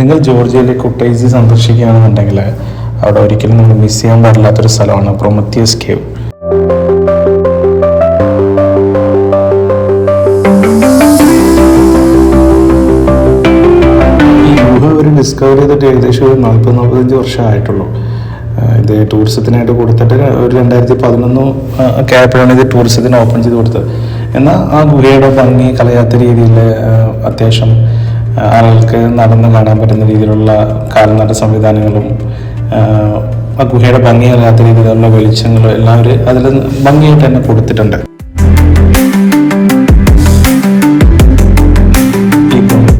നിങ്ങൾ ജോർജിയയിലെ കുട്ടൈസി സന്ദർശിക്കുകയാണെന്നുണ്ടെങ്കിൽ അവിടെ ഒരിക്കലും നിങ്ങൾ മിസ് ചെയ്യാൻ പാടില്ലാത്തൊരു സ്ഥലമാണ് പ്രൊമത്തിയസ് കേവ് ഡിസ്കവർ ചെയ്തിട്ട് ഏകദേശം ഒരു നാൽപ്പത് നാൽപ്പത്തഞ്ച് വർഷമായിട്ടുള്ളൂ. ഇത് ടൂറിസത്തിനായിട്ട് കൊടുത്തിട്ട് ഒരു രണ്ടായിരത്തി പതിനൊന്ന് ഒക്കെ ആയപ്പോഴാണ് ഇത് ടൂറിസത്തിന് ഓപ്പൺ ചെയ്ത് കൊടുത്തത്. എന്നാൽ ആ ഗുഹയുടെ ഭംഗി കളയാത്ത രീതിയിൽ അത്യാവശ്യം ആളുകൾക്ക് നടന്ന് കാണാൻ പറ്റുന്ന രീതിയിലുള്ള കാൽനട സംവിധാനങ്ങളും ആ ഗുഹയുടെ ഭംഗിയല്ലാത്ത രീതിയിലുള്ള വെളിച്ചങ്ങളും എല്ലാം അവർ അതിൽ ഭംഗിയായിട്ട് തന്നെ കൊടുത്തിട്ടുണ്ട്.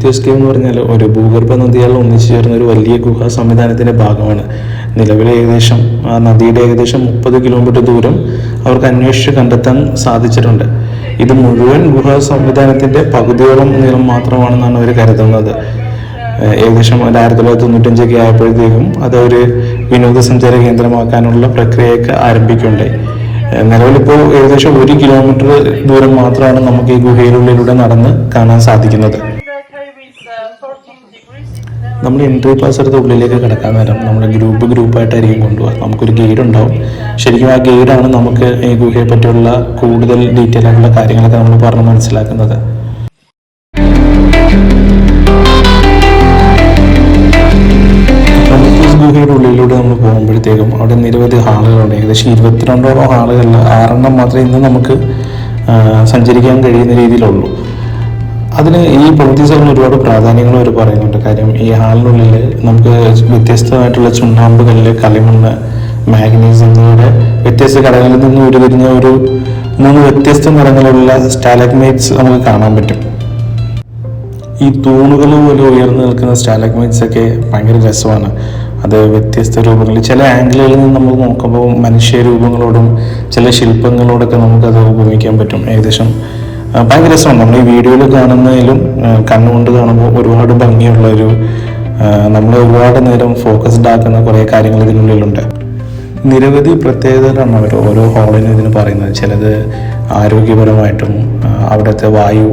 ഈ സ്കീം എന്ന് പറഞ്ഞാൽ ഒരു ഭൂഗർഭ നദിയാൽ ഒന്നിച്ചു ചേർന്ന ഒരു വലിയ ഗുഹ സംവിധാനത്തിന്റെ ഭാഗമാണ്. നിലവിൽ ഏകദേശം ആ നദിയുടെ ഏകദേശം മുപ്പത് കിലോമീറ്റർ ദൂരം അവർക്ക് അന്വേഷിച്ച് കണ്ടെത്താൻ സാധിച്ചിട്ടുണ്ട്. ഇത് മുഴുവൻ ഗുഹ സംവിധാനത്തിന്റെ പകുതിയോളം നീളം മാത്രമാണെന്നാണ് അവർ കരുതുന്നത്. ഏകദേശം ആയിരത്തി തൊള്ളായിരത്തി തൊണ്ണൂറ്റഞ്ചൊക്കെ ആയപ്പോഴത്തേക്കും അത് ഒരു വിനോദസഞ്ചാര കേന്ദ്രമാക്കാനുള്ള പ്രക്രിയയൊക്കെ ആരംഭിക്കുകയുണ്ടായി നിലവിലിപ്പോൾ ഏകദേശം ഒരു കിലോമീറ്റർ ദൂരം മാത്രമാണ് നമുക്ക് ഈ ഗുഹയിലുള്ളിലൂടെ നടന്ന് കാണാൻ സാധിക്കുന്നത്. നമ്മൾ എൻട്രി പാസ് എടുത്ത് ഉള്ളിലേക്ക് കിടക്കാൻ നേരം നമ്മൾ ഗ്രൂപ്പ് ഗ്രൂപ്പായിട്ടായിരിക്കും കൊണ്ടുപോകുക നമുക്കൊരു ഗൈഡ് ഉണ്ടാവും. ശരിക്കും ആ ഗൈഡാണ് നമുക്ക് ഈ ഗുഹയെ പറ്റിയുള്ള കൂടുതൽ ഡീറ്റെയിൽ ആയിട്ടുള്ള കാര്യങ്ങളൊക്കെ നമ്മൾ പറഞ്ഞ് മനസ്സിലാക്കുന്നത്. ഗുഹയുടെ ഉള്ളിലൂടെ നമ്മൾ പോകുമ്പോഴത്തേക്കും അവിടെ നിരവധി ഹാളുകളുണ്ട്. ഏകദേശം ഇരുപത്തിരണ്ടോളം ഹാളുകളിൽ ആറെണ്ണം മാത്രമേ ഇന്ന് നമുക്ക് സഞ്ചരിക്കാൻ കഴിയുന്ന രീതിയിലുള്ളൂ. അതിന് ഈ പ്രൊമത്തീസുകളിന് ഒരുപാട് പ്രാധാന്യങ്ങൾ അവർ പറയുന്നുണ്ട്. കാര്യം ഈ ഹാളിനുള്ളിൽ നമുക്ക് വ്യത്യസ്തമായിട്ടുള്ള ചുണ്ണാമ്പ് കല്ല് കളിമണ്ണ് മാഗ്നീസ് എന്നിവയുടെ വ്യത്യസ്ത ഘടകങ്ങളിൽ നിന്ന് ഉരുതിരിഞ്ഞ ഒരു മൂന്ന് വ്യത്യസ്ത നിറങ്ങളുള്ള സ്റ്റാലഗ്മൈറ്റ്സ് നമുക്ക് കാണാൻ പറ്റും. ഈ തൂണുകൾ പോലെ ഉയർന്നു നിൽക്കുന്ന സ്റ്റാലഗ്മൈറ്റ്സ് ഒക്കെ ഭയങ്കര രസമാണ്. അത് വ്യത്യസ്ത രൂപങ്ങളിൽ ചില ആംഗിളുകളിൽ നിന്ന് നമ്മൾ നോക്കുമ്പോൾ മനുഷ്യ രൂപങ്ങളോടും ചില ശില്പങ്ങളോടൊക്കെ നമുക്കത് ഉപയോഗിക്കാൻ പറ്റും. ഏകദേശം ഭയങ്കര രസമാണ്. നമ്മൾ ഈ വീഡിയോയിൽ കാണുന്നതിലും കണ്ണുകൊണ്ട് കാണുമ്പോൾ ഒരുപാട് ഭംഗിയുള്ള ഒരു നമ്മൾ ഒരുപാട് നേരം ഫോക്കസ്ഡ് ആക്കുന്ന കുറേ കാര്യങ്ങൾ ഇതിനുള്ളിലുണ്ട്. നിരവധി പ്രത്യേകതകളാണ് അവർ ഓരോ ഹോളിനും ഇതിന് പറയുന്നത്. ചിലത് ആരോഗ്യപരമായിട്ടും അവിടുത്തെ വായു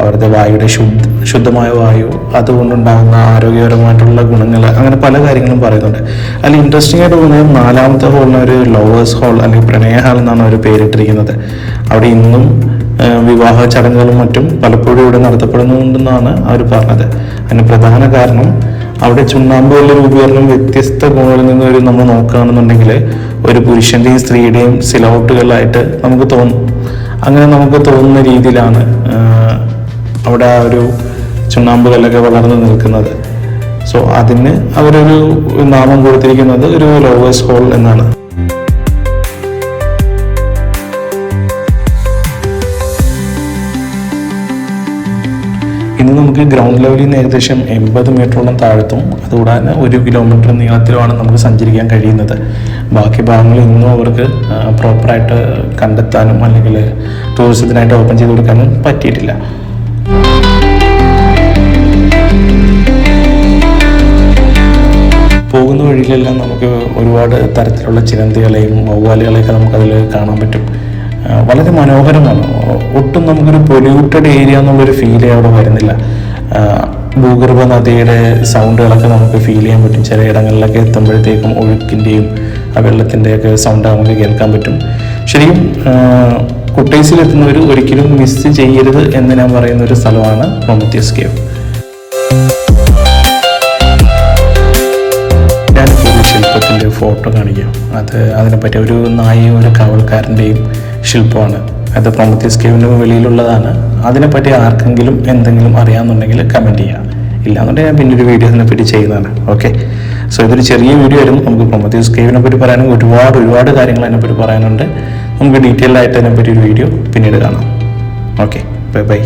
അവിടുത്തെ വായുവിടെ ശുദ്ധ ശുദ്ധമായ വായു അതുകൊണ്ടുണ്ടാകുന്ന ആരോഗ്യപരമായിട്ടുള്ള ഗുണങ്ങൾ അങ്ങനെ പല കാര്യങ്ങളും പറയുന്നുണ്ട്. അതിൽ ഇൻട്രസ്റ്റിംഗ് ആയിട്ട് തോന്നിയത് നാലാമത്തെ ഹോളിന് ഒരു ലോവേഴ്സ് ഹോൾ അല്ലെങ്കിൽ പ്രണയ ഹാൾ എന്നാണ് അവർ പേരിട്ടിരിക്കുന്നത്. അവിടെ ഇന്നും വിവാഹ ചടങ്ങുകളും മറ്റും പലപ്പോഴും ഇവിടെ നടത്തപ്പെടുന്നുണ്ടെന്നാണ് അവർ പറഞ്ഞത്. അതിന് പ്രധാന കാരണം അവിടെ ചുണ്ണാമ്പ് കല്ല് രൂപീകരണം വ്യത്യസ്ത കോണുകളിൽ നിന്ന് ഒരു നമ്മൾ നോക്കുകയാണെന്നുണ്ടെങ്കിൽ ഒരു പുരുഷന്റെയും സ്ത്രീയുടെയും സിലൗട്ടുകളായിട്ട് നമുക്ക് തോന്നും. അങ്ങനെ നമുക്ക് തോന്നുന്ന രീതിയിലാണ് അവിടെ ആ ഒരു ചുണ്ണാമ്പ് കല്ലൊക്കെ വളർന്നു നിൽക്കുന്നത്. സോ അതിന് അവരൊരു നാമം കൊടുത്തിരിക്കുന്നത് ഒരു ലോവേഴ്സ് ഹോൾ എന്നാണ്. ഇന്ന് നമുക്ക് ഗ്രൗണ്ട് ലെവലിൽ നിന്ന് ഏകദേശം എൺപത് മീറ്ററോളം താഴ്ത്തും അതുകൂടാതെ ഒരു കിലോമീറ്റർ നീളത്തിലുമാണ് നമുക്ക് സഞ്ചരിക്കാൻ കഴിയുന്നത്. ബാക്കി ഭാഗങ്ങൾ ഇന്നും അവർക്ക് പ്രോപ്പറായിട്ട് കണ്ടെത്താനും അല്ലെങ്കിൽ ടൂറിസത്തിനായിട്ട് ഓപ്പൺ ചെയ്ത് കൊടുക്കാനും പറ്റിയിട്ടില്ല. പോകുന്ന വഴിയിലെല്ലാം നമുക്ക് ഒരുപാട് തരത്തിലുള്ള ചിരന്തികളെയും വവ്വാലുകളെയൊക്കെ നമുക്കതിൽ കാണാൻ പറ്റും. വളരെ മനോഹരമാണ്. ഒട്ടും നമുക്കൊരു പൊല്യൂട്ടഡ് ഏരിയ എന്നുള്ളൊരു ഫീലേ അവിടെ വരുന്നില്ല. ഭൂഗർഭ നദിയുടെ സൗണ്ടുകളൊക്കെ നമുക്ക് ഫീൽ ചെയ്യാൻ പറ്റും. ചില ഇടങ്ങളിലൊക്കെ എത്തുമ്പോഴത്തേക്കും ഒഴുക്കിന്റെയും ആ വെള്ളത്തിന്റെയൊക്കെ സൗണ്ട് നമുക്ക് കേൾക്കാൻ പറ്റും. ശരിക്കും കുട്ടേസിലെത്തുന്നവർ ഒരിക്കലും മിസ് ചെയ്യരുത് എന്ന് ഞാൻ പറയുന്ന ഒരു സ്ഥലമാണ് പ്രൊമത്തിയസ് കേവ് ഞാനിപ്പോൾ ഒരു ശില്പത്തിന്റെ ഫോട്ടോ കാണിക്കാം. അത് അതിനെപ്പറ്റി ഒരു നായയും ഒരു കാവൽക്കാരന്റെയും ശില്പമാണ്. അത് പ്രൊമത്തീസ് കേവിന് വെളിയിലുള്ളതാണ്. അതിനെപ്പറ്റി ആർക്കെങ്കിലും എന്തെങ്കിലും അറിയാമെന്നുണ്ടെങ്കിൽ കമന്റ് ചെയ്യാം. ഇല്ലാന്നുണ്ടെങ്കിൽ ഞാൻ പിന്നൊരു വീഡിയോ അതിനെപ്പറ്റി ചെയ്യുന്നതാണ്. ഓക്കെ സോ ഇതൊരു ചെറിയ വീഡിയോ ആയിരുന്നു. നമുക്ക് പ്രൊമത്തീസ് കേവിനെ പറ്റി പറയാനും ഒരുപാട് ഒരുപാട് കാര്യങ്ങൾ അതിനെപ്പറ്റി പറയാനുണ്ട്. നമുക്ക് ഡീറ്റെയിൽ ആയിട്ട് അതിനെപ്പറ്റി ഒരു വീഡിയോ പിന്നീട് കാണാം. Okay bye bye